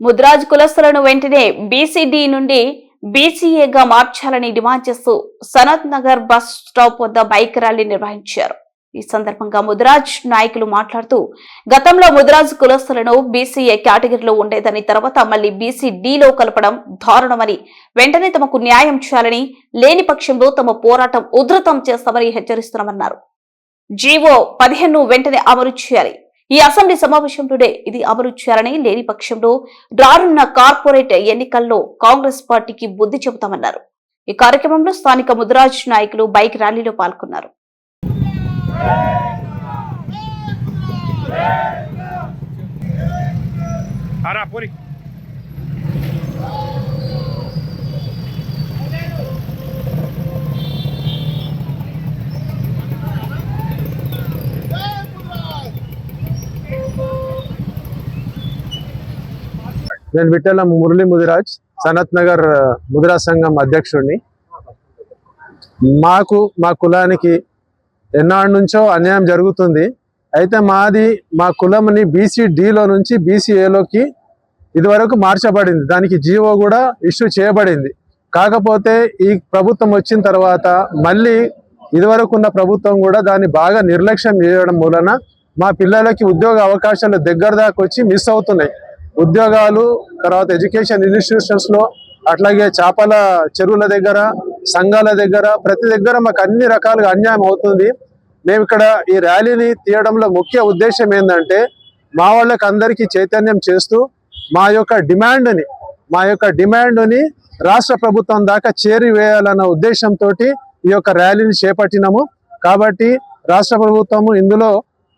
ముద్రాజ్ కులస్తులను వెంటనే బీసీడీ నుండి బీసీఏగా మార్చాలని డిమాండ్ చేస్తూ సనత్ నగర్ బస్ స్టాప్ వద్ద బైక్ ర్యాలీ నిర్వహించారు. ఈ సందర్భంగా ముదిరాజ్ నాయకులు మాట్లాడుతూ గతంలో ముదిరాజ్ కులస్తులను బీసీఏ కేటగిరీలో ఉండేదని తర్వాత మళ్ళీ బీసీ లో కలపడం దారుణమని వెంటనే తమకు న్యాయం చేయాలని లేని పక్షంలో తమ పోరాటం ఉధృతం చేస్తామని హెచ్చరిస్తున్నామన్నారు. జీవో పదిహేను వెంటనే అమలు చేయాలి. ఈ అసెంబ్లీ సమావేశంలోనే ఇది అమలు చేయాలని లేని పక్షంలో రానున్న కార్పొరేట్ ఎన్నికల్లో కాంగ్రెస్ పార్టీకి బుద్ధి చెబుతామన్నారు. ఈ కార్యక్రమంలో స్థానిక ముదిరాజ్ నాయకులు బైక్ ర్యాలీలో పాల్గొన్నారు. ఆరా పోరి. నేను విఠల మురళి ముదిరాజ్ సనత్ నగర్ ముదిరా సంఘం అధ్యక్షుడిని. మాకు మా కులానికి ఎన్నాళ్ళ నుంచో అన్యాయం జరుగుతుంది. అయితే మాది మా కులంని బీసీ డిలో నుంచి బీసీఏలోకి ఇదివరకు మార్చబడింది. దానికి జీవో కూడా ఇష్యూ చేయబడింది. కాకపోతే ఈ ప్రభుత్వం వచ్చిన తర్వాత మళ్ళీ ఇదివరకు ఉన్న ప్రభుత్వం కూడా దాన్ని బాగా నిర్లక్ష్యం చేయడం మూలన మా పిల్లలకి ఉద్యోగ అవకాశాలు దగ్గర దాకా వచ్చి మిస్ అవుతున్నాయి. ఉద్యోగాలు తర్వాత ఎడ్యుకేషన్ ఇన్స్టిట్యూషన్స్లో అట్లాగే చేపల చెరువుల దగ్గర సంఘాల దగ్గర ప్రతి దగ్గర మాకు అన్ని రకాలుగా అన్యాయం అవుతుంది. మేము ఇక్కడ ఈ ర్యాలీని తీయడంలో ముఖ్య ఉద్దేశం ఏంటంటే మా వాళ్ళకి అందరికీ చైతన్యం చేస్తూ మా యొక్క డిమాండ్ని మా యొక్క డిమాండ్ని రాష్ట్ర ప్రభుత్వం దాకా చేరివేయాలన్న ఉద్దేశంతో ఈ యొక్క ర్యాలీని చేపట్టినాము. కాబట్టి రాష్ట్ర ప్రభుత్వము ఇందులో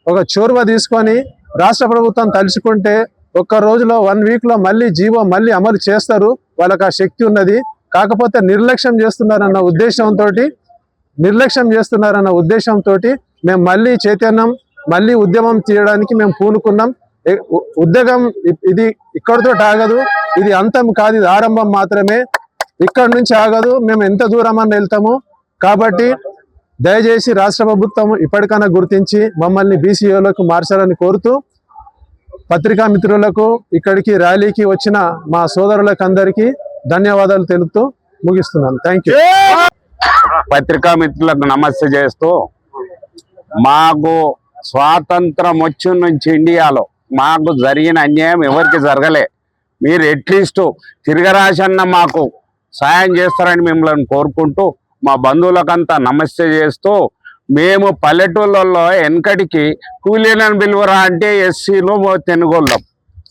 ఒక చొరవ తీసుకొని రాష్ట్ర ప్రభుత్వం తలుచుకుంటే ఒక్క రోజులో వన్ వీక్లో మళ్ళీ జీవో మళ్ళీ అమలు చేస్తారు. వాళ్ళకి ఆ శక్తి ఉన్నది. కాకపోతే నిర్లక్ష్యం చేస్తున్నారన్న ఉద్దేశంతో నిర్లక్ష్యం చేస్తున్నారన్న ఉద్దేశంతో మేము మళ్ళీ చైతన్యం మళ్ళీ ఉద్యమం తీయడానికి మేము పూనుకున్నాం. ఉద్యోగం ఇది ఇక్కడితో ఆగదు ఇది అంతం కాదు ఇది ఆరంభం మాత్రమే. ఇక్కడ నుంచి ఆగదు మేము ఎంత దూరం అని వెళ్తాము. కాబట్టి దయచేసి రాష్ట్ర ప్రభుత్వం ఇప్పటికైనా గుర్తించి మమ్మల్ని బీసీఓలకు మార్చాలని కోరుతూ పత్రికా మిత్రులకు ఇక్కడికి ర్యాలీకి వచ్చిన మా సోదరులకు అందరికీ ధన్యవాదాలు తెలుపుతూ ముగిస్తున్నాను. థ్యాంక్ యూ పత్రికా మిత్రులకు నమస్తే చేస్తూ మాకు స్వాతంత్రం వచ్చిన నుంచి ఇండియాలో మాకు జరిగిన అన్యాయం ఎవరికి జరగలే. మీరు అట్లీస్ట్ తిరగరాశన్న మాకు సాయం చేస్తారని మిమ్మల్ని కోరుకుంటూ మా బంధువులకంతా నమస్తే చేస్తూ మేము పల్లెటూళ్ళల్లో వెనకటికి కూలీలను పిలువరా అంటే ఎస్సీలు తెనుగొల్లం.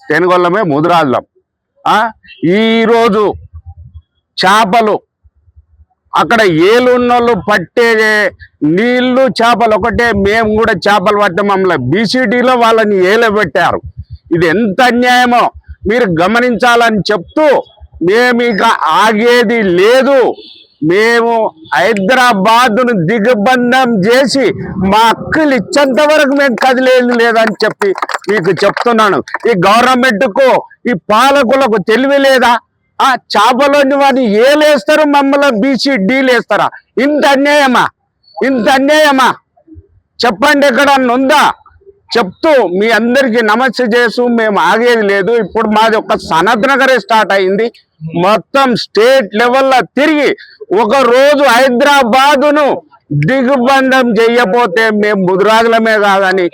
తెనుగొల్లమే ముదురాళ్ళం. ఈరోజు చేపలు అక్కడ ఏలున్నోళ్ళు పట్టే నీళ్ళు చేపలు ఒకటే మేము కూడా చేపలు పట్టాం మమ్మల్ని బీసీడీలో వాళ్ళని ఏలబెట్టారు. ఇది ఎంత అన్యాయమో మీరు గమనించాలని చెప్తూ మేము ఇక ఆగేది లేదు. మేము హైదరాబాద్ను దిగ్బంధం చేసి మా హక్కులు ఇచ్చేంత వరకు మేము కదిలేదు లేదని చెప్పి మీకు చెప్తున్నాను. ఈ గవర్నమెంట్కు ఈ పాలకులకు తెలివి లేదా? ఆ చేపలోని వాడిని ఏలేస్తారు మమ్మల్ని బీసీ డీలు వేస్తారా? ఇంత అన్యాయమా? ఇంత అన్యాయమా? చెప్పండి ఎక్కడ ఉందా? చెప్తూ మీ అందరికి నమస్తే చేస్తూ మేము ఆగేది లేదు. ఇప్పుడు మాది ఒక సనత్ నగరే స్టార్ట్ అయింది. మొత్తం స్టేట్ లెవెల్లో తిరిగి ఒక రోజు హైదరాబాదును దిగ్బంధం చెయ్యపోతే మేము ముదురాజులమే కాదని.